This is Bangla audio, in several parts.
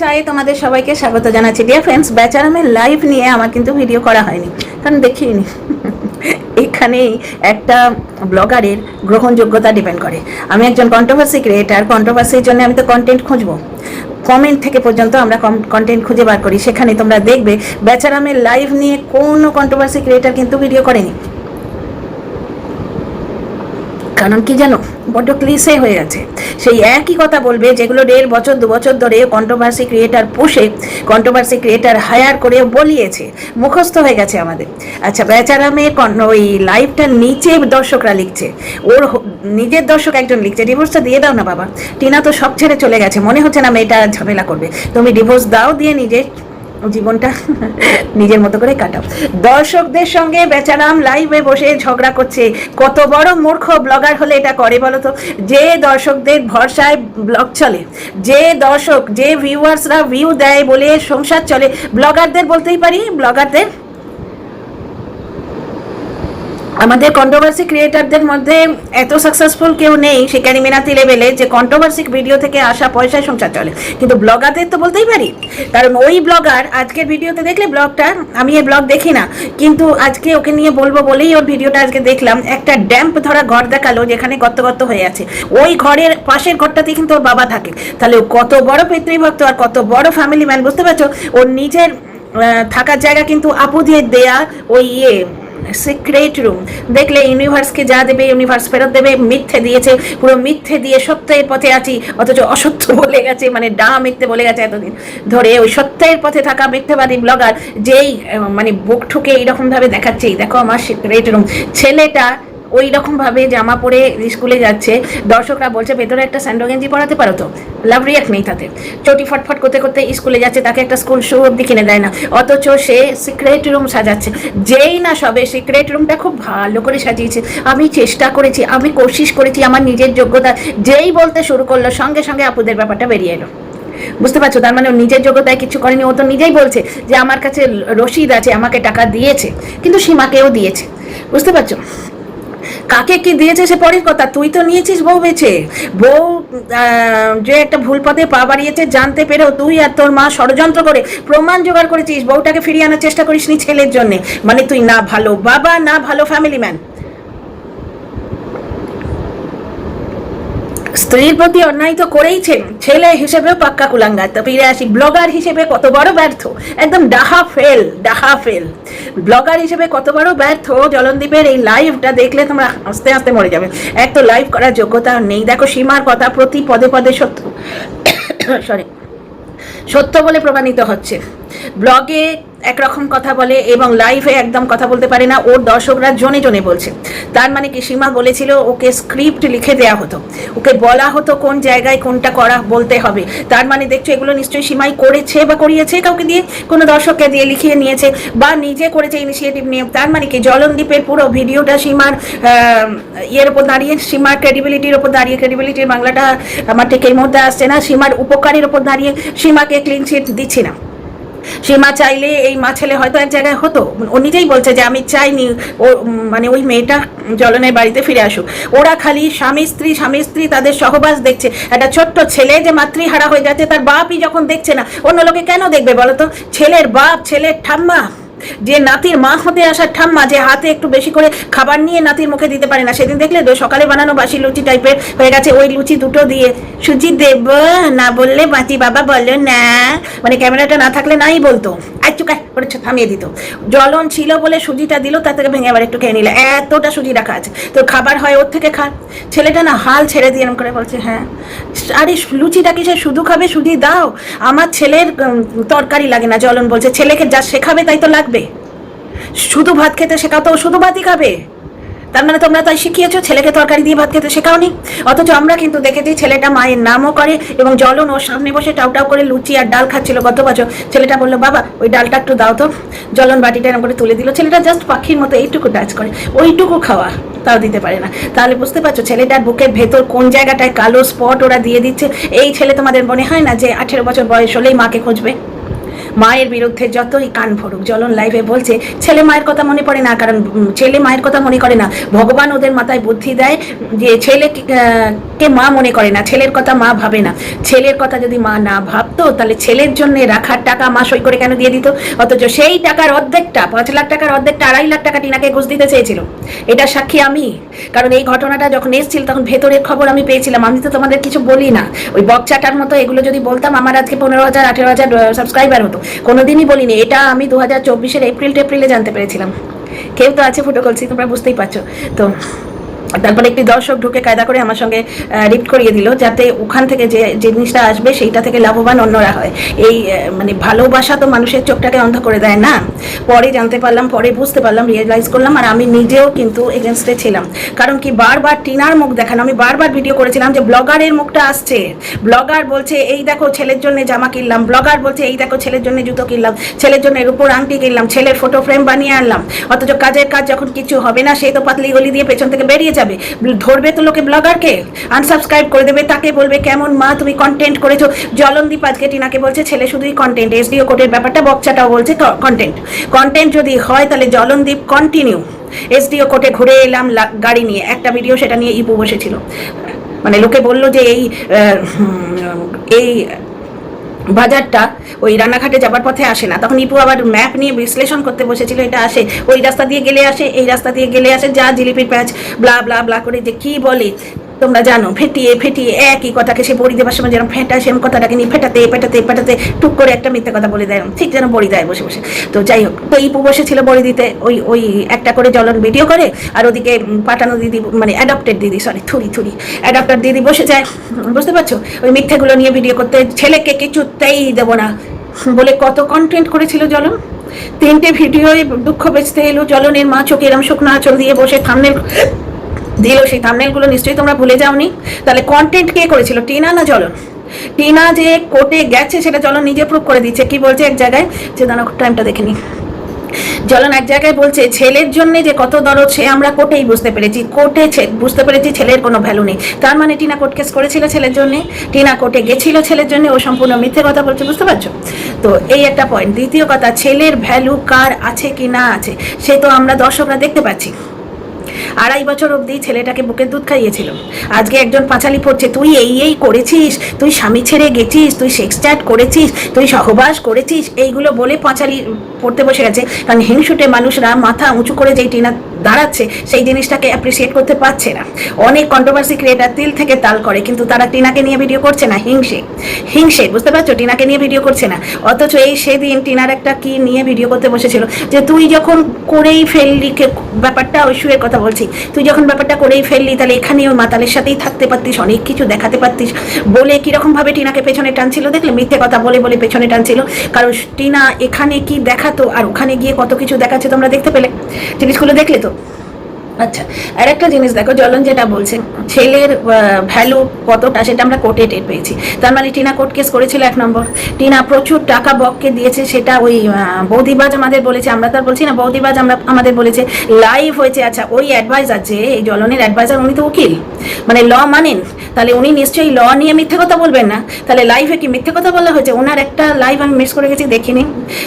চায়ে তোমাদের সবাইকে স্বাগত জানাচ্ছি। ডিয়ার ফ্রেন্ডস বেচারামের লাইভ নিয়ে আমার কিন্তু ভিডিও করা হয়নি। কারণ দেখিনি। এখানেই একটা ব্লগারের গ্রহণযোগ্যতা ডিপেন্ড করে। আমি একজন কন্ট্রোভার্সি ক্রিয়েটার কন্ট্রোভার্সির জন্য আমি তো কন্টেন্ট খুঁজবো। কমেন্ট থেকে পর্যন্ত আমরা কন্টেন্ট খুঁজে বার করি। সেখানে তোমরা দেখবে বেচারামের লাইভ নিয়ে কোনো কন্ট্রোভার্সি ক্রিয়েটার কিন্তু ভিডিও করেনি। কারণ কি জানো? বড্ড ক্লিসে হয়ে গেছে সেই একই কথা বলবে যেগুলো দেড় বছর, দু বছর ধরে কন্ট্রোভার্সি ক্রিয়েটার পুষে কন্ট্রোভার্সি ক্রিয়েটার হায়ার করে বলিয়েছে। মুখস্থ হয়ে গেছে আমাদের। আচ্ছা বেচারামে ওই লাইভটার নিচে দর্শকরা লিখছে। ওর নিজের দর্শক একজন লিখছে ডিভোর্সটা দিয়ে দাও না বাবা। টিনা তো সব ছেড়ে চলে গেছে। মনে হচ্ছে না মেয়েটা ঝামেলা করবে। তুমি ডিভোর্স দাও, দিয়ে নিজের জীবনটা নিজের মতো করে কাটাও। দর্শকদের সঙ্গে বেচারাম লাইভে বসে ঝগড়া করছে। কত বড় মূর্খ ব্লগার হলে এটা করে বলো তো যে দর্শকদের ভরসায় ব্লগ চলে, যে দর্শক, যে ভিউয়ার্সরা ভিউ দেয় বলে সংসার চলে ব্লগারদের বলতেই পারি? ব্লগারদের আমাদের কন্ট্রোভার্সি ক্রিয়েটারদের মধ্যে এত সাকসেসফুল কেউ নেই সেখানে মিনাতি লেভেলে যে কন্ট্রোভার্সি ভিডিও থেকে আসা পয়সায় সংসার চলে। কিন্তু ব্লগারদের তো বলতেই পারি। কারণ ওই ব্লগার আজকের ভিডিওতে দেখলে ব্লগটা আমি এই ব্লগ দেখি না। কিন্তু আজকে ওকে নিয়ে বলব বলেই ওর ভিডিওটা আজকে দেখলাম। একটা ড্যাম্প ধরা ঘর দেখাল যেখানে গর্ত গর্ত হয়ে আছে। ওই ঘরের পাশের ঘরটাতে কিন্তু ওর বাবা থাকে। তাহলে কত বড় পিতৃভক্ত আর কত বড় ফ্যামিলি ম্যান বুঝতে পারছ? ওর নিজের থাকার জায়গা কিন্তু আপু দিয়ে দেয়া ওই ইয়ে সিক্রেট রুম দেখলে ইউনিভার্সকে যা দেবে ইউনিভার্স ফেরত দেবে, মিথ্যে দিয়েছে, পুরো মিথ্যে দিয়ে সত্যের পথে আছি, অথচ অসত্য বলে গেছে মানে ডা মিথ্যে বলে গেছে এতদিন। ধরে ওই সত্যের পথে থাকা মিথ্যেবাদী ব্লগার যেই মানে বুক ঠুকে এইরকমভাবে দেখাচ্ছে এই দেখো আমার সিক্রেট রুম ছেলেটা ওই রকম ভাবে জামা পরে স্কুলে যাচ্ছে। দর্শকরা বলছে, ভেতরে একটা স্যান্ডো গেঞ্জি পরাতে পারো তো? লাভ রিয়াক্ট নেই তাতে। চটি ফটফট করতে করতে স্কুলে যাচ্ছে, তাকে একটা স্কুল শু অব্দি কিনে দেয় না। অথচ সে সিক্রেট রুম সাজাচ্ছে। যেই না সবে সিক্রেট রুমটা খুব ভালো করে সাজিয়েছে। আমি চেষ্টা করেছি, আমি কোশিশ করেছি, আমার নিজের যোগ্যতা যেই বলতে শুরু করল, সঙ্গে সঙ্গে আপুদের ব্যাপারটা বেরিয়ে এলো। বুঝতে পারছ? তার মানে নিজের যোগ্যতায় কিছু করেনি। ও তো নিজেই বলছে যে, আমার কাছে রসিদ আছে, আমাকে টাকা দিয়েছে। কিন্তু সীমাকেও দিয়েছে। বুঝতে পারছ? কাকে কি দিয়েছে সে পরের কথা? তুই তো নিয়েছিস বউ বেছে। বউ যে একটা ভুল পথে পা বাড়িয়েছে, জানতে পেরেও তুই আর তোর মা ষড়যন্ত্র করে প্রমাণ জোগাড় করেছিস, বউটাকে ফিরিয়ে আনার চেষ্টা করিস নি ছেলের জন্যে। মানে তুই না ভালো বাবা, না ভালো ফ্যামিলি ম্যান স্ত্রীর প্রতি অন্যায় তো করেইছেন ছেলে হিসেবেও পাক্কা কুলাঙ্গার। তো ফিরে আসি, ব্লগার হিসেবে কত বড় ব্যর্থ? একদম ডাহা ফেল ডাহা ফেল। ব্লগার হিসেবে কত বড় ব্যর্থ? জলনদীপের এই লাইভটা দেখলে তোমরা আস্তে আস্তে মরে যাবে। এক তো লাইভ করার যোগ্যতা নেই। দেখো, সীমার কথা প্রতি পদে পদে সত্য। সরি সত্য বলে প্রমাণিত হচ্ছে। ব্লগে একরকম কথা বলে এবং লাইভে একদম কথা বলতে পারে না, ওর দর্শকরা জনে জনে বলছে। তার মানে কি সীমা বলেছিল ওকে স্ক্রিপ্ট লিখে দেয়া হতো। ওকে বলা হতো কোন জায়গায় কোনটা করা বলতে হবে। তার মানে দেখছ, এগুলো নিশ্চয়ই সীমাই করেছে বা করিয়েছে, কাউকে দিয়ে কোনো দর্শককে দিয়ে লিখিয়ে নিয়েছে বা নিজে করেছে ইনিশিয়েটিভ নিয়ে। তার মানে কি জলনদীপের পুরো ভিডিওটা সীমার ইয়ের ওপর দাঁড়িয়ে, সীমার ক্রেডিবিলিটির ওপর দাঁড়িয়ে ক্রেডিবিলিটির বাংলাটা আমার ঠিক এই মুহূর্তে আসছে না, সীমার উপকারের ওপর দাঁড়িয়ে সীমাকে ক্লিন চিট দিচ্ছি না। সীমা চাইলে এই মা ছেলে হয়তো এক জায়গায় হতো। ও নিজেই বলছে যে, আমি চাইনি ও মানে ওই মেয়েটা জলনের বাড়িতে ফিরে আসুক। ওরা খালি স্বামী, স্ত্রী স্বামী, স্ত্রী তাদের সহবাস দেখছে। একটা ছোট্ট ছেলে যে মাতৃহারা হয়ে যাচ্ছে, তার বাপই যখন দেখছে না, অন্য লোকে কেন দেখবে বলতো ছেলের বাপ, ছেলের ঠাম্মা। যে নাতির মা হতে আসার ঠাম্মা যে হাতে একটু বেশি করে খাবার নিয়ে নাতির মুখে দিতে পারে না। সেদিন দেখলে সকালে বানানো বাসি লুচি টাইপের হয়ে গেছে। ওই লুচি দুটো দিয়ে সুচি দেব, না বললে বাঁচি বাবা, বলো না। মানে ক্যামেরাটা না থাকলে নাই বলতো। আর চুকা করে থামিয়ে দিত। জলন ছিল বলে সুজিটা দিল, তার থেকে ভেঙে আবার একটু খেয়ে নিলে। এতটা সুজি রাখা আছে। তোর খাবার হয় ওর থেকে খা। ছেলেটা না হাল ছেড়ে দিয়ে এরম করে বলছে হ্যাঁ। আরে লুচিটা কি সে শুধু খাবে? সুজি দাও। আমার ছেলের তরকারি লাগে না। জলন বলছে, ছেলেকে যা শেখাবে তাই তো লাগবে। শুধু ভাত খেতে শেখাতো শুধু ভাতই খাবে। তার মানে তোমরা তাই শিখিয়েছো, ছেলেকে তরকারি দিয়ে ভাত খেতে শেখাওনি? অথচ আমরা কিন্তু দেখেছি ছেলেটা মায়ের নামও করে এবং জলন ওর সামনে বসে টাউ টাউ করে লুচি আর ডাল খাচ্ছিল গত বছর। ছেলেটা বলল, বাবা, ওই ডালটা একটু দাও তো। জলন বাটিটা এরকম করে তুলে দিল। ছেলেটা জাস্ট পাখির মতো এইটুকু টাচ করে। ওইটুকু খাওয়া তাও দিতে পারে না। তাহলে বুঝতে পারছ, ছেলেটার বুকের ভেতর কোন জায়গাটায় কালো স্পট ওরা দিয়ে দিচ্ছে? এই ছেলে তোমাদের মনে হয় না যে আঠেরো বছর বয়স হলেই মাকে খুঁজবে? মায়ের বিরুদ্ধে যতই কান ভরুক, জ্বলন লাইভে বলছে, ছেলে মায়ের কথা মনে পড়ে না, কারণ ছেলে মায়ের কথা মনে করে না। ভগবান ওদের মাথায় বুদ্ধি দেয় যে ছেলে কে মা মনে করে না, ছেলের কথা মা ভাবে না। ছেলের কথা যদি মা না ভাবতো, তাহলে ছেলের জন্য রাখার টাকা মা সই করে কেন দিয়ে দিত? অথচ সেই টাকার অর্ধেকটা, পাঁচ লাখ টাকার অর্ধেকটা, আড়াই লাখ টাকা টিনাকে ঘুষ দিতে চেয়েছিল। এটা সাক্ষী আমি। কারণ এই ঘটনাটা যখন এসেছিল, তখন ভেতরের খবর আমি পেয়েছিলাম। আমি তো তোমাদের কিছু বলি না। ওই বকচাটার মতো এগুলো যদি বলতাম, আমার আজকে পনেরো হাজার, আঠেরো হাজার সাবস্ক্রাইবার হতো। কোনোদিনই বলিনি। এটা আমি দু হাজার চব্বিশের এপ্রিল টেপ্রিলে জানতে পেরেছিলাম। কেউ তো আছে ফটো কলসি তোমরা বুঝতেই পারছ। তো তারপরে একটি দর্শক ঢুকে কায়দা করে আমার সঙ্গে রিপ্ট করিয়ে দিল যাতে ওখান থেকে যে জিনিসটা আসবে সেইটা থেকে লাভবান অন্যরা হয়। এই মানে ভালোবাসা তো মানুষের চোখটাকে অন্ধ করে দেয় না। পরে জানতে পারলাম, পরে বুঝতে পারলাম রিয়েলাইজ করলাম আর আমি নিজেও কিন্তু এগেনস্টে ছিলাম। কারণ কি বারবার টিনার মুখ দেখানো, আমি বারবার ভিডিও করেছিলাম যে ব্লগারের মুখটা আসছে। ব্লগার বলছে, এই দেখো ছেলের জন্য জামা কিনলাম। ব্লগার বলছে, এই দেখো ছেলের জন্য জুতো কিনলাম। ছেলের জন্য এর উপর আংটি কিনলাম, ছেলের ফটো ফ্রেম বানিয়ে আনলাম। অথচ কাজের কাজ যখন কিছু হবে না, সে তো পাতলি গলি দিয়ে পেছন থেকে বেরিয়ে যাবে। ধরবে তো লোকে ব্লগারকে? আনসাবস্ক্রাইব করে দেবে, তাকে বলবে, কেমন মা, তুমি কন্টেন্ট করেছ? জলনদীপ আজকে টিনাকে বলছে, ছেলে শুধুই কন্টেন্ট এসডিও কোডের ব্যাপারটা বক্সাটাও বলছে কন্টেন্ট কন্টেন্ট যদি হয়, তাহলে জলনদীপ কন্টিনিউ এসডিও কোর্টে ঘুরে এলাম গাড়ি নিয়ে। একটা ভিডিও সেটা নিয়ে ইপু বসেছিল। মানে লোকে বলল যে এই এই বাজারটা ওই রানাঘাটে যাবার পথে আসে না। তখন ইপু আবার ম্যাপ নিয়ে বিশ্লেষণ করতে বসেছিল, এটা আসে। ওই রাস্তা দিয়ে গেলে আসে, এই রাস্তা দিয়ে গেলে আসে, যা জিলিপির প্যাচ ব্লা ব্লা ব্লা করে যে কি বলে। তোমরা জানো, ফেটিয়ে ফেটিয়ে একই কথাকে সে বড়ি দেবার সময় যেরকম ফেটা সেম কথাটাকে নিয়ে ফেটাতে ফেটাতে ফেটাতে টুক করে একটা মিথ্যে কথা বলে দেয়, ঠিক যেন বড়ি দেয় বসে বসে। তো যাই হোক, তো ইপু বসেছিল বড়ি দিতে, ওই ওই একটা করে জ্বলন ভিডিও করে, আর ওদিকে পাঠানো দিদি মানে অ্যাডাপ্টেড দিদি সরি থুরি থুরি অ্যাডাপ্টার দিদি বসে যায়। বুঝতে পারছ? ওই মিথ্যেগুলো নিয়ে ভিডিও করতে, ছেলেকে কিছুতেই দেবো না। বলে কত কন্টেন্ট করেছিল জলন তিনটে ভিডিওয় দুঃখ বেচতে এলো, জ্বলনের মা চোখে এরম শুকনো আঁচল দিয়ে বসে থামনেল দিল সেই থামনেলগুলো নিশ্চয়ই তোমরা ভুলে যাওনি। তাহলে কন্টেন্ট কে করেছিল? টিনা না জলন? টিনা যে কোর্টে গেছে, সেটা জলন নিজে প্রুভ করে দিচ্ছে। কি বলছে এক জায়গায়? যে দাঁড়া টাইমটা দেখে নি। জ্বলন এক জায়গায় বলছে, ছেলের জন্য যে কত দরদ, সে আমরা কোর্টেই বুঝতে পেরেছি। কোর্টে বুঝতে পেরেছি ছেলের কোনো ভ্যালু নেই। তার মানে টিনা কোর্ট কেস করেছিল ছেলের জন্য। টিনা কোর্টে গেছিল ছেলের জন্য। ও সম্পূর্ণ মিথ্যে কথা বলছে, বুঝতে পারছ? তো এই একটা পয়েন্ট দ্বিতীয় কথা, ছেলের ভ্যালু কার আছে কি না আছে? সে তো আমরা দর্শকরা দেখতে পাচ্ছি। আড়াই বছর অবধি ছেলেটাকে বুকের দুধ খাইয়েছিল। আজকে একজন পাঁচালি পড়ছে, তুই এই এই করেছিস, তুই স্বামী ছেড়ে গেছিস, তুই সেক্স চ্যাট করেছিস, তুই সহবাস করেছিস। এইগুলো বলে পাঁচালি পড়তে বসে গেছে। কারণ হিংসুটে মানুষরা মাথা উঁচু করে যেই টিনা দাঁড়াচ্ছে, সেই জিনিসটাকে অ্যাপ্রিসিয়েট করতে পারছে না। অনেক কন্ট্রোভার্সি ক্রিয়েটার তিল থেকে তাল করে, কিন্তু তারা টিনাকে নিয়ে ভিডিও করছে না, হিংসে। হিংসে, বুঝতে পারছ? টিনাকে নিয়ে ভিডিও করছে না। অথচ এই সেদিন টিনার একটা কি নিয়ে ভিডিও করতে বসেছিল, যে তুই যখন করেই ফেললি ব্যাপারটা ওই শুয়ে কথা বলছি, তুই যখন ব্যাপারটা করেই ফেললি, তাহলে এখানে ওই মাতালের সাথেই থাকতে পারতিস, অনেক কিছু দেখাতে পারতিস। বলে কীরকমভাবে টিনাকে পেছনে টানছিল, দেখলে মিথ্যে কথা বলে বলে পেছনে টানছিল। কারণ টিনা এখানে কি দেখাতো, আর ওখানে গিয়ে কত কিছু দেখাচ্ছে তোমরা দেখতে পেলে? জিনিসগুলো দেখলে তো? miedo আচ্ছা আর একটা জিনিস দেখো, জলন যেটা বলছে, ছেলের ভ্যালু কতটা সেটা আমরা কোর্টে টের পেয়েছি। তার মানে টিনা কোর্ট কেস করেছিল এক নম্বর। টিনা প্রচুর টাকা বককে দিয়েছে, সেটা ওই বৌদিবাজ আমাদের বলেছে, আমরা তো আর বলছি না, বৌদিবাজ আমরা, আমাদের বলেছে লাইভ হয়েছে। আচ্ছা ওই অ্যাডভাইজার যে, এই জলনের অ্যাডভাইজার উনি তো উকিল। মানে ল মানেন। তাহলে উনি নিশ্চয়ই ল নিয়ে মিথ্যে কথা বলবেন না? তাহলে লাইভে কি মিথ্যে কথা বলা হয়েছে? ওনার একটা লাইভ আমি মিস করে গেছি, দেখিনি।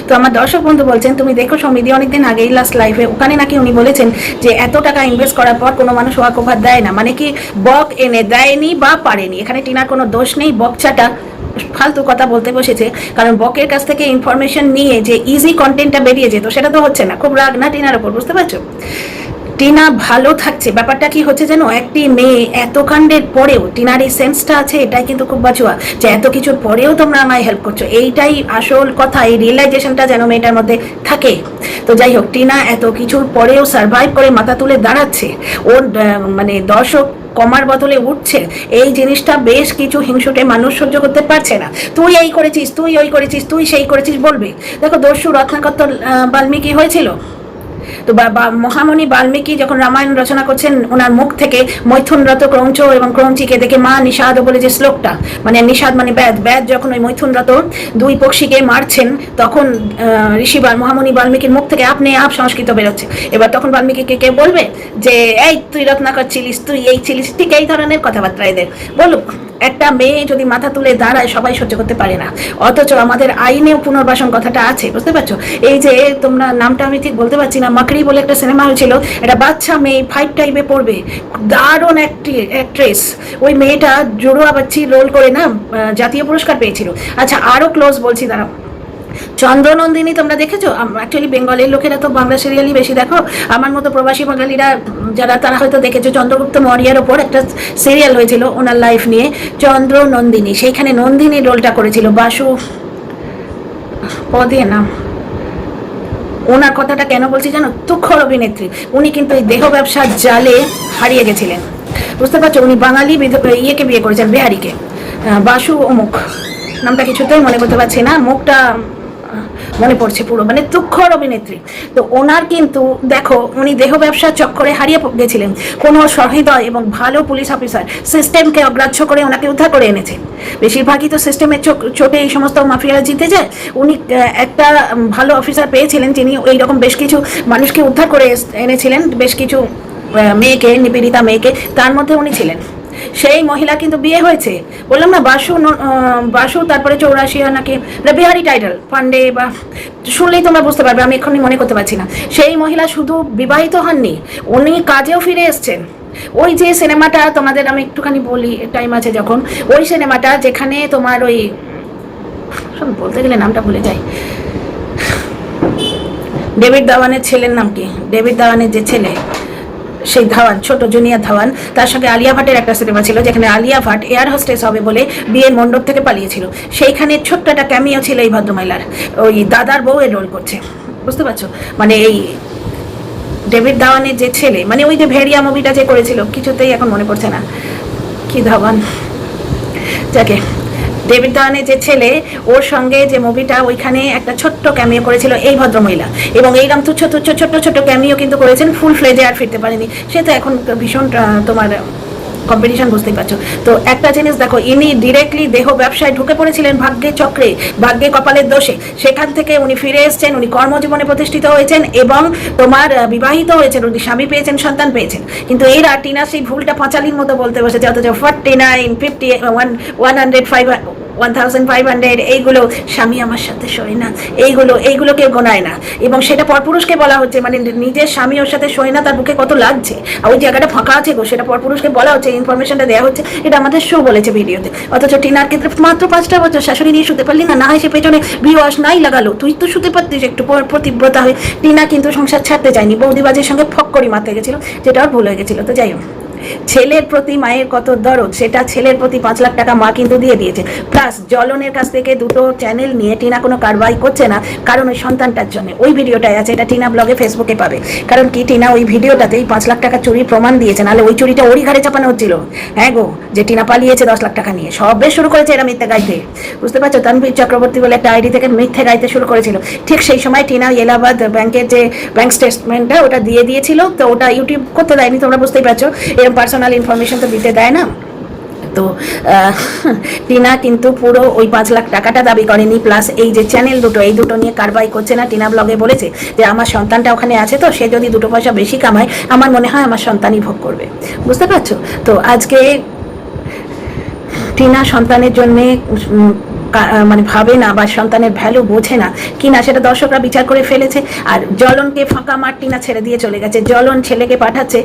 তো আমার দর্শক বন্ধু বলছেন, তুমি দেখো সমিতি অনেকদিন আগেই লাস্ট লাইভে ওখানে নাকি উনি বলেছেন যে, এত টাকা ইনভেস্ট করার পর কোনো মানুষ ওয়াক ওভার দেয় না। মানে কি, বক এনে দেয়নি বা পারেনি। এখানে টিনার কোনো দোষ নেই। বকচাটা ফালতু কথা বলতে বসেছে। কারণ বকের কাছ থেকে ইনফরমেশন নিয়ে যে ইজি কন্টেন্টটা বেরিয়ে যেত, সেটা তো হচ্ছে না। খুব রাগ না টিনার ওপর, বুঝতে পারছ? টিনা ভালো থাকছে। ব্যাপারটা কি হচ্ছে যেন একটি মেয়ে এত কাণ্ডের পরেও টিনার এই সেন্সটা আছে এটাই কিন্তু খুব বাঁচুয়া যে এত কিছুর পরেও তোমরা আমায় হেল্প করছ। এইটাই আসল কথা এই রিয়েলাইজেশনটা যেন মেয়েটার মধ্যে থাকে। তো যাই হোক টিনা এত কিছুর পরেও সার্ভাইভ করে মাথা তুলে দাঁড়াচ্ছে। ওর মানে দর্শক কমার বদলে উঠছে। এই জিনিসটা বেশ কিছু হিংসুটে মানুষ সহ্য করতে পারছে না। তুই এই করেছিস তুই ওই করেছিস তুই সেই করেছিস বলবে। দেখো দস্যু রত্নাকর তো, আহ, বাল্মীকি হয়েছিল? তো বা- বা মহামণি বাল্মীকি যখন রামায়ণ রচনা করছেন, ওনার মুখ থেকে মৈথুনরত ক্রৌঞ্চ এবং ক্রৌঞ্চিকে দেখে মা নিষাদ বলে যে শ্লোকটা মানে নিষাদ মানে ব্যাদ ব্যাদ যখন ওই মৈথুনরত দুই পক্ষীকে মারছেন, তখন ঋষি বাল মহামণি বাল্মীকির মুখ থেকে আপনি আপ সংস্কৃত বেরোচ্ছে। এবার তখন বাল্মীকিকে কে বলবে যে, এই তুই রত্নাকর ছিলিস, তুই এই ছিলিস, ঠিক এই ধরনের কথাবার্তা এদের। বলুক, একটা মেয়ে যদি মাথা তুলে দাঁড়ায়, সবাই সহ্য করতে পারে না। অথচ আমাদের আইনেও পুনর্বাসন কথাটা আছে, বুঝতে পারছ? এই যে তোমরা নামটা আমি ঠিক বলতে পারছি না মাকড়ি বলে একটা সিনেমা হয়েছিল। একটা বাচ্চা মেয়ে ফাইভ টাইপে পড়বে। দারুণ অ্যাক্ট্রেস ওই মেয়েটা জুড়ুয়া বাচ্চি রোল করে না জাতীয় পুরস্কার পেয়েছিল। আচ্ছা আরও ক্লোজ বলছি, দাঁড়াও। চন্দ্রনন্দিনী, তোমরা দেখেছ? অ্যাকচুয়ালি বেঙ্গলের লোকেরা তো বাংলা সিরিয়ালই বেশি দেখো। আমার মতো প্রবাসী বাঙালিরা যারা, তারা হয়তো দেখেছ, চন্দ্রগুপ্ত মৌর্যের ওপর একটা সিরিয়াল হয়েছিল ওনার লাইফ নিয়ে। চন্দ্র নন্দিনী সেইখানে নন্দিনী রোলটা করেছিল। বাসু পদে নাম ওনার কথাটা কেন বলছি জানো? তুখর অভিনেত্রী। উনি কিন্তু এই দেহ ব্যবসার জালে হারিয়ে গেছিলেন। বুঝতে পারছ? উনি বাঙালি ইয়েকে বিয়ে করেছেন, বিহারিকে। বাসু অমুক। নামটা কিছুতেই মনে করতে পারছি না। মুখটা মনে পড়ছে পুরো মানে তুক্ষর অভিনেত্রী। তো ওনার কিন্তু, দেখো, উনি দেহ ব্যবসার চক্করে হারিয়ে গেছিলেন। কোনো সহৃদয় এবং ভালো পুলিশ অফিসার সিস্টেমকে অগ্রাহ্য করে ওনাকে উদ্ধার করে এনেছে। বেশিরভাগই তো সিস্টেমের চোটে এই সমস্ত মাফিয়ারা জিতে যায়। উনি একটা ভালো অফিসার পেয়েছিলেন যিনি ওই রকম বেশ কিছু মানুষকে উদ্ধার করে এনেছিলেন। বেশ কিছু মেয়েকে, নিপীড়িতা মেয়েকে, তার মধ্যে উনি ছিলেন। সেই মহিলা কিন্তু বিয়ে হয়েছে। বললাম না, বাসু বাসু, তারপরে চৌরাশি নাকি বিহারি টাইটেল পান্ডে বা শুনলেই তোমরা বুঝতে পারবে, আমি এক্ষুনি মনে করতে পারছি না। সেই মহিলা শুধু বিবাহিত হননি, উনি কাজেও ফিরে এসছেন। ওই যে সিনেমাটা তোমাদের আমি একটুখানি বলি টাইম আছে যখন, ওই সিনেমাটা যেখানে তোমার ওই, সব বলতে গেলে নামটা ভুলে যাই। ডেভিড দাওয়ানের ছেলের নাম কি? ডেভিড দাওয়ানের যে ছেলে সেই ধাওয়ান, ছোট জুনিয়র ধাওয়ান। তার সঙ্গে আলিয়া ভাটের একটা সিনেমা ছিল, যেখানে আলিয়া ভাট এয়ার হোস্টেস হবে বলে বিয়ের মণ্ডপ থেকে পালিয়েছিল। সেইখানে ছোট্ট একটা ক্যামিও ছিল এই ভদ্রমহিলার। ওই দাদার বউ এর রোল করছে। বুঝতে পারছ? মানে এই ডেভিড ধাওয়ানের যে ছেলে মানে ওই যে ভেড়িয়া মুভিটা যে করেছিল, কিছুতেই এখন মনে পড়ছে না। কি ধাওয়ান? যাকে ডেভিড ধাওয়ানের যে ছেলে, ওর সঙ্গে যে মুভিটা ওইখানে একটা ছোট্ট ক্যামিও করেছিল এই ভদ্রমহিলা। এবং এইরকম তুচ্ছ তুচ্ছ ছোট্ট ছোট্ট ক্যামিও কিন্তু করেছেন ফুল ফ্লেজে আর ফিরতে পারেনি। সে তো এখন ভীষণ তোমার কম্পিটিশন বুঝতেই পারছ। তো একটা জিনিস দেখো, ইনি ডিরেক্টলি দেহ ব্যবসায় ঢুকে পড়েছিলেন ভাগ্যে চক্রে ভাগ্যে কপালের দোষে। সেখান থেকে উনি ফিরে এসেছেন, উনি কর্মজীবনে প্রতিষ্ঠিত হয়েছেন এবং তোমার বিবাহিত হয়েছেন, উনি স্বামী পেয়েছেন, সন্তান পেয়েছেন। কিন্তু এরা টিনা সেই ভুলটা পাঁচালির মতো বলতে বসেছে, অথচ forty nine fifty one one hundred five one thousand five hundred এইগুলো স্বামী আমার সাথে শোয় না। এইগুলো এইগুলো কেউ গোনায় না। এবং সেটা পরপুরুষকে বলা হচ্ছে মানে নিজের স্বামী ওর সাথে শোয় না, তার বুকে কত লাগছে? আর ওই জায়গাটা ফাঁকা আছে গো, সেটা পরপুরুষকে বলা হচ্ছে ইনফরমেশনটা দেওয়া হচ্ছে, এটা আমাদের শো বলেছে ভিডিওতে। অথচ টিনার ক্ষেত্রে মাত্র পাঁচটা বছর শাশুড়ি নিয়ে শুতে পারলি না না হয় সে পেছনে ভিওয়াস নাই লাগালো। তুই তো শুতে পারতিস, একটু পর প্রতিব্রতা হয়ে। টিনা কিন্তু সংসার ছাড়তে চায়নি বৌদিবাজের সঙ্গে ফক করি মারতে গেছিল, যেটা ওর ভুল হয়ে গেছিল, তো যাই হোক। ছেলের প্রতি মায়ের কত দরদ, সেটা ছেলের প্রতি পাঁচ লাখ টাকা মা কিন্তু দিয়ে দিয়েছে। প্লাস জলনের কাছ থেকে দুটো চ্যানেল নিয়ে টিনা কোনো কারবাই করছে না, কারণ ওই সন্তানটার জন্য। ওই ভিডিওটাই আছে, এটা টিনা ব্লগে ফেসবুকে পাবে। কারণ কি, টিনা ওই ভিডিওটাতেই পাঁচ লাখ টাকা চুরির প্রমাণ দিয়েছে, নাহলে ওই চুরিটা ওরই ঘাড়ে চাপানো হচ্ছিল। হ্যাঁ গো, যে টিনা পালিয়েছে দশ লাখ টাকা নিয়ে। সব বেশ শুরু করেছে এরা মিথ্যে গাইতে। বুঝতে পারছ? তানভীর চক্রবর্তী বলে একটা আইডি থেকে মিথ্যে গাইতে শুরু করেছিল। ঠিক সেই সময় টিনা এলাহাবাদ ব্যাংকের যে ব্যাংক স্টেটমেন্টটা ওটা দিয়ে দিয়েছিল। তো ওটা ইউটিউব করতে দেয়নি, তোমরা বুঝতেই পারছ। এরকম পার্সোনাল ইনফরমেশন তো দিতে দেয় না। তো টিনা কিন্তু পুরো ওই পাঁচ লাখ টাকাটা দাবি করেনি প্লাস এই যে চ্যানেল দুটো, এই দুটো নিয়ে কারবাই করছে না, টিনা ব্লগে বলেছে যে আমার সন্তানটা ওখানে আছে তো, সে যদি দুটো পয়সা বেশি কামায়, আমার মনে হয় আমার সন্তানই ভোগ করবে। বুঝতে পারছ? তো আজকে টিনা সন্তানের জন্যে মানে ভাবে না বা সন্তানের ভ্যালু বোঝে না, কি না সেটা দর্শকরা বিচার করে ফেলেছে। আর জলনকে ফাঁকা মার টিনা ছেড়ে দিয়ে চলে গেছে। জলন ছেলেকে পাঠাচ্ছে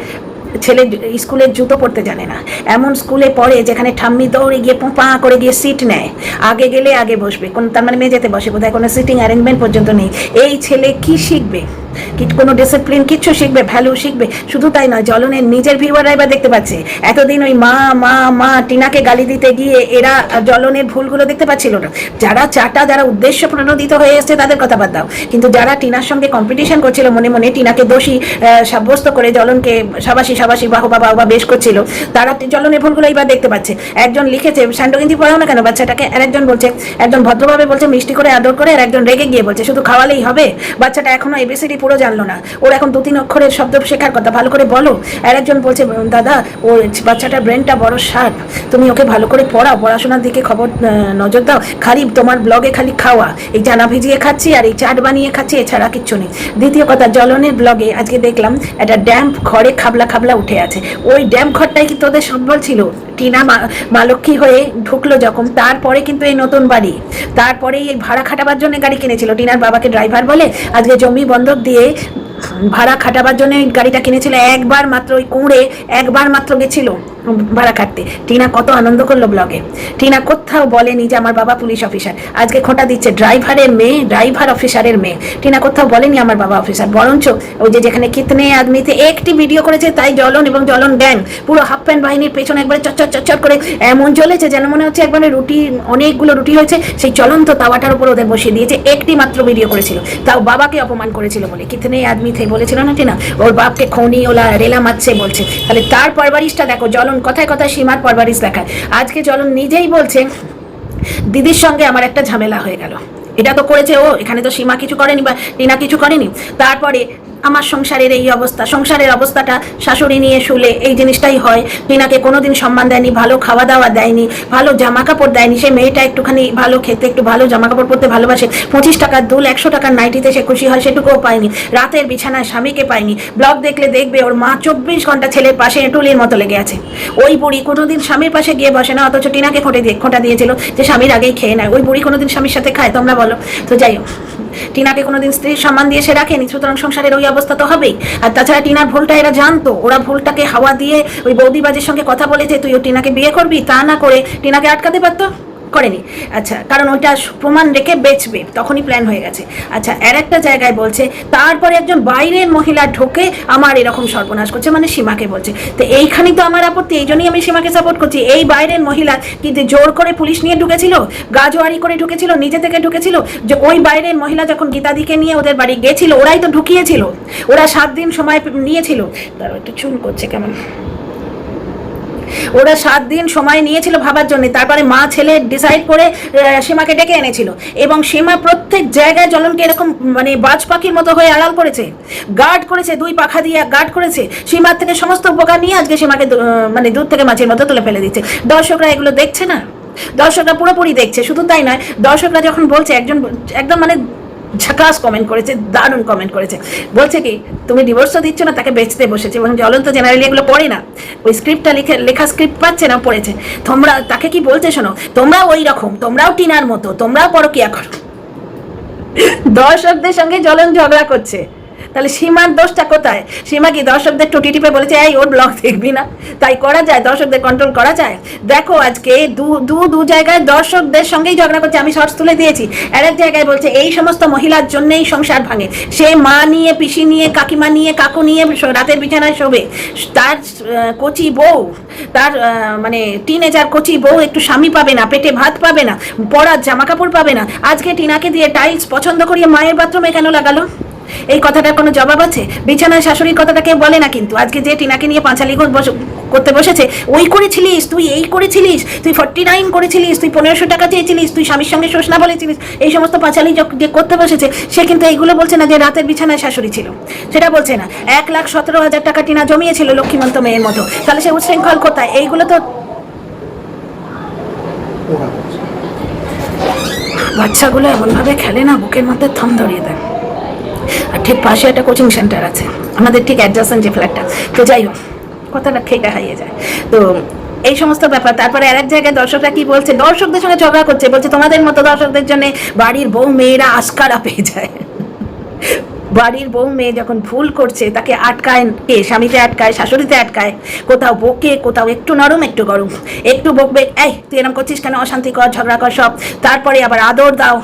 ছেলে স্কুলের জুতো পড়তে জানে না। এমন স্কুলে পড়ে যেখানে ঠাম্মি দৌড়ে গিয়ে পা করে গিয়ে সিট নেয়। আগে গেলে আগে বসবে। কোন তার মানে মেয়ে যেতে বসে। বোধহয় কোনো সিটিং অ্যারেঞ্জমেন্ট পর্যন্ত নেই। এই ছেলে কি শিখবে? কি কোনো ডিসিপ্লিন কিচ্ছু শিখবে ভ্যালু শিখবে, শুধু তাই নয়, জলনের নিজের ভিউয়াররা এবার দেখতে পাচ্ছে। এতদিন ওই মা মা মা টিনাকে গালি দিতে গিয়ে এরা জলনের ভুলগুলো দেখতে পাচ্ছিল না। যারা চাটা, যারা উদ্দেশ্য প্রণোদিত হয়ে এসছে, তাদের কথা বাদ দাও। কিন্তু যারা টিনার সঙ্গে কম্পিটিশন করছিল, মনে মনে টিনাকে দোষী সাব্যস্ত করে জলনকে সাবাসী সাবাসী, বাহবা বাহবা বেশ করছিল, তারা জলনের ভুলগুলো এবার দেখতে পাচ্ছে। একজন লিখেছে স্যান্ডো গেঞ্জি পরাও না কেন বাচ্চাটাকে? আর একজন বলছে, একজন ভদ্রভাবে বলছে, মিষ্টি করে আদর করে, আর একজন রেগে গিয়ে বলছে, শুধু খাওয়ালেই হবে? বাচ্চাটা এখনও এবিসিডি পুরো জানলো না। ওর এখন দু তিন অক্ষরের শব্দ শেখার কথা। ভালো করে বলো। আর একজন বলছে দাদা, ওর বাচ্চাটার ব্রেনটা বড় শার্প তুমি ওকে ভালো করে পড়াও। পড়াশোনার দিকে খবর নজর দাও। খালি তোমার ব্লগে খালি খাওয়া। এই জানা ভিজিয়ে খাচ্ছি আর এই চাট বানিয়ে খাচ্ছি, এছাড়া কিচ্ছু নেই। দ্বিতীয় কথা, জলনের ব্লগে আজকে দেখলাম, একটা ড্যাম্প ঘরে খাবলা খাবলা উঠে আছে। ওই ড্যাম্প ঘরটাই কি তোদের সম্বল ছিল? টিনা মালক্ষী হয়ে ঢুকলো যখন। তারপরে কিন্তু এই নতুন বাড়ি। তারপরেই এই ভাড়া খাটাবার জন্য গাড়ি কিনেছিল। টিনার বাবাকে ড্রাইভার বলে, আজকে জমি বন্ধক দিয়ে দাঁড়িয়ে ভাড়া খাটাবার জন্য গাড়িটা কিনেছিল একবার মাত্র ওই কুঁড়ে, একবার মাত্র গেছিল ভাড়া খাটতে। টিনা কত আনন্দ করল ব্লগে। টিনা কোথাও বলেনি যে আমার বাবা পুলিশ অফিসার। আজকে খোঁটা দিচ্ছে ড্রাইভারের মেয়ে, ড্রাইভার অফিসারের মেয়ে। টিনা কোথাও বলেনি আমার বাবা অফিসার। বরঞ্চ ওই যে যেখানে কিতনে আদমিতে একটি ভিডিও করেছে, তাই জ্বলন এবং জ্বলন গ্যাং। পুরো হাফ প্যান্ট বাহিনীর পেছনে একবারে চচ্চর চচ্চর করে এমন জ্বলেছে যেন মনে হচ্ছে একবারে রুটি, অনেকগুলো রুটি হয়েছে। সেই চলন্ত তাওয়াটার উপর ওদের বসিয়ে দিয়েছে, একটি মাত্র ভিডিও করেছিল। তাও বাবাকে অপমান করেছিল বলে। কিতনে আদমি থে বলেছিল না টিনা? ওর বাপকে খনি, ওলা, রেলা মারছে বলছে। তাহলে তার পরবারিশটা দেখো জলন কথায় কথায় সীমার পরবারিশ দেখায়। আজকে জলন নিজেই বলছে, দিদির সঙ্গে আমার একটা ঝামেলা হয়ে গেল। এটা তো করেছে ও, এখানে তো সীমা কিছু করেনি বা টিনা কিছু করেনি। তারপরে আমার সংসারের এই অবস্থা, সংসারের অবস্থাটা শাশুড়ি নিয়ে শুলে এই জিনিসটাই হয়। টিনাকে কোনোদিন সম্মান দেয়নি, ভালো খাওয়া দাওয়া দেয়নি, ভালো জামা কাপড় দেয়নি। সে মেয়েটা একটুখানি ভালো খেতে, একটু ভালো জামা কাপড় পরতে ভালোবাসে। পঁচিশ টাকার দুল, একশো টাকার নাইটিতে সে খুশি হয়, সেটুকুও পায়নি। রাতের বিছানায় স্বামীকে পায়নি। ব্লগ দেখলে দেখবে ওর মা চব্বিশ ঘণ্টা ছেলের পাশে এঁটুলির মতো লেগে আছে। ওই বুড়ি কোনোদিন স্বামীর পাশে গিয়ে বসে না, অথচ টিনাকে খোঁটে দিয়ে, খোঁটা দিয়েছিল যে স্বামীর আগেই খেয়ে নেয়। ওই বুড়ি কোনোদিন স্বামীর সাথে খায়, তোমরা বলো। তো যাই হোক। টিনাকে কোনোদিন স্ত্রীর সম্মান দিয়ে সে রাখেনি, সুতরাং সংসারের ওই অবস্থা তো হবেই। আর তাছাড়া টিনার ভুলটা এরা জানতো। ওরা ভুলটাকে হাওয়া দিয়ে ওই বৌদিবাজের সঙ্গে কথা বলে যে তুই ও টিনাকে বিয়ে করবি? তা না করে টিনাকে আটকাতে পারতো? করেনি। আচ্ছা কারণ ওইটা প্রমাণ রেখে বেচবে, তখনই প্ল্যান হয়ে গেছে। আচ্ছা আর একটা জায়গায় বলছে, তারপরে একজন বাইরের মহিলা ঢোকে আমার এরকম সর্বনাশ করছে মানে সীমাকে বলছে। তো এইখানেই তো আমার আপত্তি, এই জন্যই আমি সীমাকে সাপোর্ট করছি। এই বাইরের মহিলা কিন্তু জোর করে পুলিশ নিয়ে ঢুকেছিল? গাজোয়ারি করে ঢুকেছিল, নিজে থেকে ঢুকেছিল? যে ওই বাইরের মহিলা যখন গীতাদিকে নিয়ে ওদের বাড়ি গেছিল, ওরাই তো ঢুকিয়েছিল। ওরা সাত দিন সময় নিয়েছিল। তারও একটু চুল করছে কেমন? ওরা সাত দিন সময় নিয়েছিল ভাবার জন্য। তারপরে মা, ছেলে ডিসাইড করে সীমাকে ডেকে এনেছিল। এবং সীমা প্রত্যেক জায়গায় জলনকে এরকম মানে বাজ পাখির মতো হয়ে আড়াল করেছে। গার্ড করেছে, দুই পাখা দিয়ে গার্ড করেছে। সীমার থেকে সমস্ত উপকার নিয়ে আজকে সীমাকে মানে দূর থেকে মাছের মতো তুলে ফেলে দিচ্ছে। দর্শকরা এগুলো দেখছে না? দর্শকরা পুরোপুরি দেখছে। শুধু তাই নয়, দর্শকরা যখন বলছে, একজন, একদম মানে ঝাকাস কমেন্ট করেছে, দারুণ কমেন্ট করেছে। বলছে কি, তুমি ডিভোর্সও দিচ্ছ না, তাকে বেচতে বসেছে। এবং জ্বলন্ত জেনারেলি এগুলো পড়ে না। ওই স্ক্রিপ্টটা লিখে, লেখা স্ক্রিপ্ট পাচ্ছে না, পড়েছে। তোমরা, তাকে কি বলছে শোনো, তোমরা ওই রকম, তোমরাও টিনার মতো, তোমরাও পরকিয়া করো। দর্শকদের সঙ্গে জ্বলন ঝগড়া করছে। তাহলে সীমার দোষটা কোথায়? সীমা কি দর্শকদের টুটি টিপে বলেছে, এই, ওর ব্লগ দেখবি না? তাই করা যায়, দর্শকদের কন্ট্রোল করা যায়? দেখো, আজকে দু দু জায়গায় দর্শকদের সঙ্গেই ঝগড়া করছে, আমি শর্টস তুলে দিয়েছি। আর এক জায়গায় বলছে, এই সমস্ত মহিলার জন্যেই সংসার ভাঙে। সে মা নিয়ে, পিসি নিয়ে, কাকিমা নিয়ে, কাকু নিয়ে রাতের বিছানায় শোবে। তার কচি বউ, তার মানে টিনেজার কচি বউ একটু স্বামী পাবে না, পেটে ভাত পাবে না, পরার জামা কাপড় পাবে না। আজকে টিনাকে দিয়ে টাইলস পছন্দ করিয়ে মায়ের বাথরুমে কেন লাগালো? এই কথাটার কোনো জবাব আছে? বিছানায় শাশুড়ির কথাটা কেউ বলে না কিন্তু। আজকে যে টিনাকে নিয়ে পাঁচালি বস- করতে বসেছে, ওই করেছিলিস তুই, এই করেছিলিস, তুই ফর্টি নাইন করেছিলিস, তুই পনেরোশো টাকা চেয়েছিলিস, তুই স্বামীর সঙ্গে শোষণা বলেছিলিস, এই সমস্ত পাঁচালি যে করতে বসেছে, সে কিন্তু এইগুলো বলছে না যে রাতের বিছানায় শাশুড়ি ছিল। সেটা বলছে না। এক লাখ সতেরো হাজার টাকা টিনা জমিয়েছিল লক্ষ্মীমন্ত মেয়ের মতো। তাহলে সে উচ্ছৃঙ্খল কোথায়? এইগুলো তো বাচ্চাগুলো এমনভাবে খেলে না, বুকের মধ্যে থম ধরিয়ে দেয়। আর ঠিক পাশে একটা কোচিং সেন্টার আছে। আমাদের ঠিক অ্যাডজাস্টেন্ট যে ফ্ল্যাটটা তো যাই হোক, কথাটা খেয়ে হারিয়ে যায়। তো এই সমস্ত ব্যাপার, তারপরে আর এক জায়গায় দর্শকরা কি বলছে, দর্শকদের সঙ্গে ঝগড়া করছে, বলছে তোমাদের মতো দর্শকদের জন্য বাড়ির বউ মেয়েরা আস্কারা পেয়ে যায়। বাড়ির বউ মেয়ে যখন ভুল করছে, তাকে আটকায় কে? স্বামীতে আটকায় শাশুড়িতে আটকায়? কোথাও বকে, কোথাও একটু নরম, একটু গরম। একটু বকবে, এই, তুই এরকম করছিস কেন? অশান্তি কর, ঝগড়া কর সব। তারপরে আবার আদর দাও।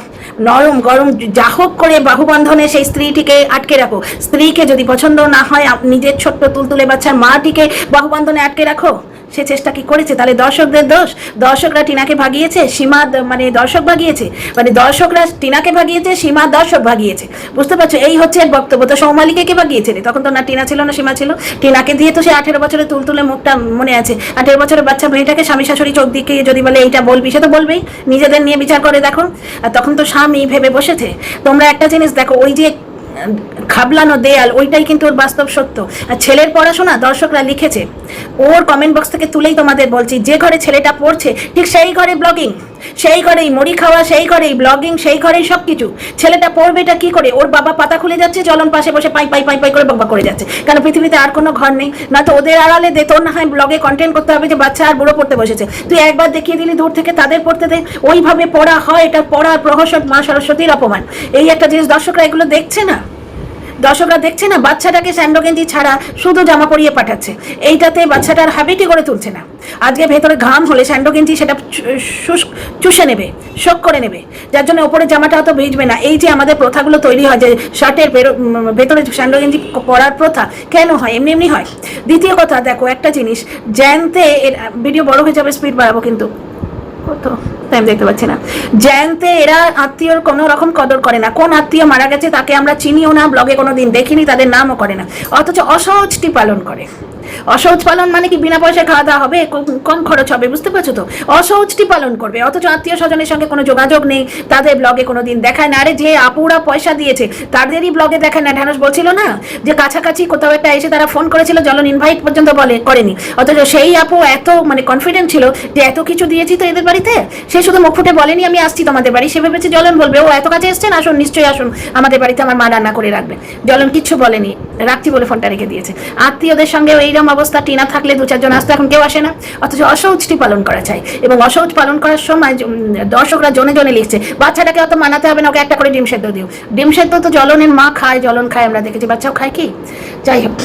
নরম, গরম, যা হোক করে বাহুবন্ধনে সেই স্ত্রীটিকে আটকে রাখো। স্ত্রীকে যদি পছন্দ না হয় নিজের ছোট্ট তুলতুলে বাচ্চার মাটিকে বাহুবন্ধনে আটকে রাখো। সে চেষ্টা কি করেছে? তাহলে দর্শকদের দোষ? দর্শকরা টিনাকে ভাগিয়েছে? সীমা মানে দর্শক ভাগিয়েছে? মানে দর্শকরা টিনাকে ভাগিয়েছে, সীমা দর্শক ভাগিয়েছে। বুঝতে পারছ? এই হচ্ছে এর বক্তব্য। তো সৌমালিকে কে ভাগিয়েছে রে? তখন তো না টিনা ছিল না, সীমা ছিল। টিনাকে দিয়ে তো সে আঠেরো বছরের তুলতুলে মুখটা মনে আছে। আঠেরো বছরের বাচ্চা মেয়েটাকে স্বামী শাশুড়ি চোখ দিকে যদি বলে এইটা বলবি, সে তো বলবেই। নিজেদের নিয়ে বিচার করে দেখো। আর তখন তো স্বামী ভেবে বসেছে। তোমরা একটা জিনিস দেখো, ওই যে খাবলানো দেয়াল, ওইটাই কিন্তু ওর বাস্তব সত্য। আর ছেলের পড়াশোনা দর্শকরা লিখেছে। ওর কমেন্ট বক্স থেকে তুলেই তোমাদের বলছি, যে ঘরে ছেলেটা পড়ছে, ঠিক সেই ঘরে ব্লগিং সেই করেই মুড়ি খাওয়া, সেই করেই ব্লগিং সেই করেই সব কিছু ছেলেটা পড়বেটা কি করে? ওর বাবা পাতা খুলে যাচ্ছে, চলন পাশে বসে পাই পাই পাই পাই করে বাবা করে যাচ্ছে। কারণ পৃথিবীতে আর কোনো ঘর নেই? না তো ওদের আড়ালে দে, তোর না হয় ব্লগে কন্টেন্ট করতে হবে যে বাচ্চা আর বুড়ো পড়তে বসেছে। তুই একবার দেখিয়ে দিলি দূর থেকে, তাদের পড়তে দে। ওইভাবে পড়া হয়, এটা পড়া প্রহসন মা সরস্বতীর অপমান। এই একটা জিনিস দর্শকরা এগুলো দেখছে না? দর্শকরা দেখছে না, বাচ্চাটাকে স্যান্ডোগেঞ্জি ছাড়া শুধু জামা পরিয়ে পাঠাচ্ছে। এইটাতে বাচ্চাটার হ্যাবিটই করে তুলছে না। আজকে ভেতরে ঘাম হলে স্যান্ডোগেঞ্জি সেটা চুষে নেবে, শোক করে নেবে। যার জন্য ওপরে জামাটা অত ভিজবে না। এই যে আমাদের প্রথাগুলো তৈরি হয় যে শার্টের ভেতরে স্যান্ডোগেঞ্জি পরার প্রথা, কেন হয়? এমনি এমনি হয়। দ্বিতীয় কথা, দেখো একটা জিনিস, জ্যানতে ভিডিও বড় হয়ে যাবে স্পিড বাড়াবো কিন্তু। কত টাইম দেখতে পাচ্ছি না। জ্যানতে এরা আত্মীয়র কোনো রকম কদর করে না। কোন আত্মীয় মারা গেছে তাকে আমরা চিনিও না, ব্লগে কোনো দিন দেখিনি, তাদের নামও করে না। অথচ অসহজটি পালন করে। অসহজ পালন মানে কি বিনা পয়সায় খাওয়া দাওয়া হবে? কম- খরচ হবে, বুঝতে পারছ তো? অসহজটি পালন করবে, অথচ আত্মীয় স্বজনের সঙ্গে কোনো যোগাযোগ নেই, তাদের ব্লগে কোনো দিন দেখায় না। আরে যে আপুরা পয়সা দিয়েছে, তাদেরই ব্লগে দেখায় না। ঢ্যানস বলছিল না যে কাছাকাছি কোথাও একটা এসে তারা ফোন করেছিল, জলন ইনভাইট পর্যন্ত বলে, করেনি। অথচ সেই আপু এত মানে কনফিডেন্ট ছিল যে এত কিছু দিয়েছি তো এদের বাড়িতে? সে শুধু মুখ ফুটে বলেনি, আমি আসছি তোমাদের বাড়ি। সে ভেবেছে জলন বলবে, ও এত কাছে এসছেন? আসুন, নিশ্চয়ই আসুন। আমাদের বাড়িতে আমার মা রান্না করে রাখবে। জলন কিচ্ছু বলেনি, রাখছি বলে ফোনটা রেখে দিয়েছে। আত্মীয়দের সঙ্গে এইরকম অবস্থা, টিনা থাকলে দু চারজন আসতো, এখন কেউ আসে না। অথচ অসৌচটি পালন করা চাই এবং অসৌচ পালন করার সময় দর্শকরা জনে জনে লিখছে, বাচ্চাটাকে অত মানাতে হবে না, ওকে একটা করে ডিম সেদ্ধ দিও। ডিম সেদ্ধ তো জলনের মা খায়, জলন খায়, আমরা দেখেছি, বাচ্চাও খায় কি? যাই হোক।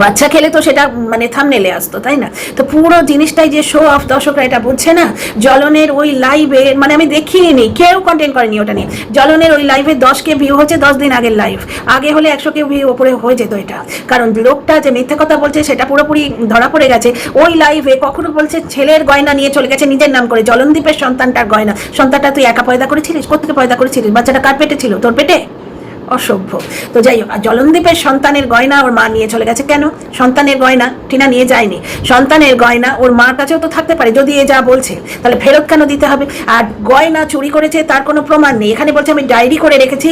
বাচ্চা খেলে তো সেটা মানে থামনেলে আসতো, তাই না? তো পুরো জিনিসটাই যে শো অফ দর্শকরা এটা বুঝছে না? জলনের ওই লাইভে মানে আমি দেখিনি, কেউ কন্টেন্ট করেনি ওটা নিয়ে। জ্বলনের ওই লাইভে দশ কে ভিউ হচ্ছে দশ দিন আগের লাইভ আগে হলে একশো কে ভিউ ওপরে হয়ে যেত এটা। কারণ লোকটা যে মিথ্যে কথা বলছে সেটা পুরোপুরি ধরা পড়ে গেছে। ওই লাইভে কখনো বলছে ছেলের গয়না নিয়ে চলে গেছে নিজের নাম করে। জলনদীপের সন্তানটার গয়না। সন্তানটা তুই একা পয়দা করেছিলিস? কোথেকে পয়দা করেছিলিস? বাচ্চাটা কার পেটে ছিল? তোর পেটে? অসভ্য। তো যাই হোক, আর জলনদীপের সন্তানের গয়না ওর মা নিয়ে চলে গেছে। কেন? সন্তানের গয়না টিনা নিয়ে যায়নি। সন্তানের গয়না ওর মার কাছেও তো থাকতে পারে, যদি এ যা বলছে, তাহলে ফেরত কেন দিতে হবে? আর গয়না চুরি করেছে, তার কোনো প্রমাণ নেই। এখানে বলছে, আমি ডায়েরি করে রেখেছি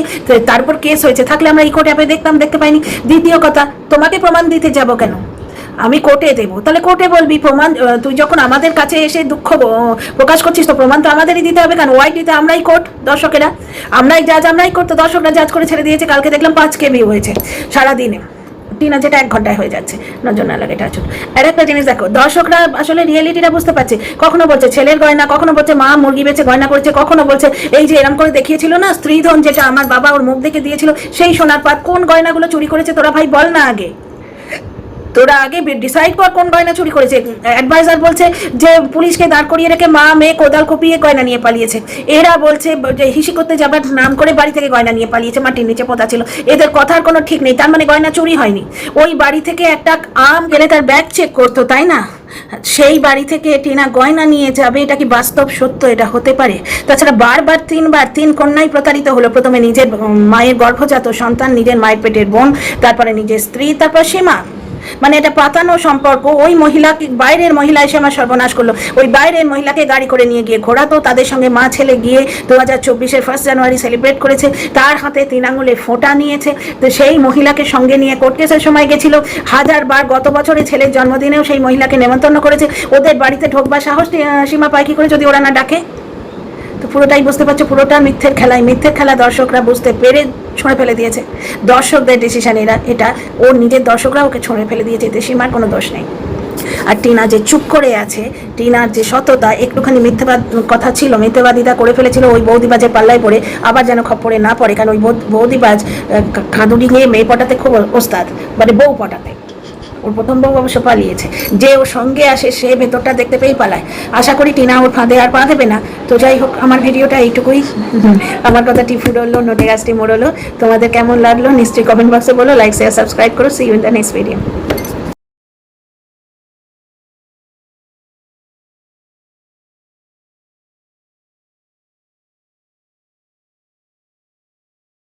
তারপর কেস হয়েছে। থাকলে আমরা ইকো ট্যাপে দেখতাম, দেখতে পাইনি। দ্বিতীয় কথা, তোমাকে প্রমাণ দিতে যাব কেন? আমি কোর্টে দেবো। তাহলে কোর্টে বলবি, প্রমাণ তুই যখন আমাদের কাছে এসে দুঃখ প্রকাশ করছিস, তো প্রমাণ তো আমাদেরই দিতে হবে কারণ ওয়াইটিতে আমরাই কোর্ট, দর্শকেরা। আমরাই জাজ আমরাই কোর্ট, তো দর্শকরা জাজ করে ছেড়ে দিয়েছে। কালকে দেখলাম পাঁচ কে ভিউ হয়েছে সারাদিনে। টিনা, যেটা এক ঘন্টায় হয়ে যাচ্ছে। নজর না লাগে এটা আর একটা জিনিস দেখো, দর্শকরা আসলে রিয়েলিটিটা বুঝতে পারছে। কখনো বলছে ছেলের গয়না, কখনো বলছে মা মুরগি বেচে গয়না করেছে, কখনো বলছে এই যে এরম করে দেখিয়েছিল না, স্ত্রীধন যেটা আমার বাবা ওর মুখ দেখে দিয়েছিল, সেই সোনার পাত, কোন গয়নাগুলো চুরি করেছে তোরা ভাই বল না আগে। তোরা আগে ডিসাইড কর কোন গয়না চুরি করেছে। অ্যাডভাইজার বলছে যে পুলিশকে দাঁড় করিয়ে রেখে মা, মেয়ে কোদাল কুপিয়ে গয়না নিয়ে পালিয়েছে। এরা বলছে যে হিসি করতে যাবার নাম করে বাড়ি থেকে গয়না নিয়ে পালিয়েছে, মাটির নিচে পোতা ছিল। এদের কথার কোনো ঠিক নেই, তার মানে গয়না চুরি হয়নি। ওই বাড়ি থেকে একটা আম গেলে তার ব্যাগ চেক করতো, তাই না? সেই বাড়ি থেকে টিনা গয়না নিয়ে যাবে, এটা কি বাস্তব সত্য? এটা হতে পারে। তাছাড়া বারবার তিনবার তিন কন্যাই প্রতারিত হলো। প্রথমে নিজের মায়ের গর্ভজাত সন্তান, নিজের মায়ের পেটের বোন, তারপরে নিজের স্ত্রী, তারপর সীমা। মানে এটা পাতানো সম্পর্ক, ওই মহিলাকে, বাইরের মহিলা এসে আমার সর্বনাশ করল। ওই বাইরের মহিলাকে গাড়ি করে নিয়ে গিয়ে ঘোরাতো, তাদের সঙ্গে মা ছেলে গিয়ে দু হাজার চব্বিশের ফার্স্ট জানুয়ারি সেলিব্রেট করেছে, তার হাতে তিন আঙুলে ফোঁটা নিয়েছে, তো সেই মহিলাকে সঙ্গে নিয়ে কোর্ট কেসের সময় গেছিল। হাজার বার গত বছরে ছেলের জন্মদিনেও সেই মহিলাকে নেমন্তন্ন করেছে। ওদের বাড়িতে ঢোকবার সাহস সীমা পায় কি করে যদি ওরা না ডাকে। তো পুরোটাই বুঝতে পারছ, পুরোটা মিথ্যের খেলায়। মিথ্যের খেলা দর্শকরা বুঝতে পেরে ছুঁড়ে ফেলে দিয়েছে। দর্শকদের ডিসিশন এরা, এটা ওর নিজের দর্শকরা ওকে ছুঁড়ে ফেলে দিয়েছে, এতে সীমার কোনো দোষ নেই। আর টিনা যে চুপ করে আছে, টিনার যে সততা, একটুখানি মিথ্যাবাদ, কথা ছিল, মিথ্যাবাদিতা করে ফেলেছিল ওই বৌদিবাজের পাল্লায় পড়ে, আবার যেন খপ্পরে না পড়ে, কারণ ওই বৌদিবাজ খাদুড়ি নিয়ে মেয়ে পটাতে খুব ওস্তাদ মানে বউ পটাতে। ওর প্রথম বউ অবশ্য পালিয়েছে। যে ওর সঙ্গে আসে সে ভেতরটা দেখতে পেয়েই পালায়। আশা করি টিনা ওর ফাঁদে আর পা দেবে না। তো যাই হোক আমার ভিডিওটা এইটুকুই। আমার কথা টিফু ফুরলো নোটে গাছটি মোড়লো। তোমাদের কেমন লাগল নিশ্চয়ই কমেন্ট বক্সে বলো লাইক শেয়ার সাবস্ক্রাইব করো। See you in the next video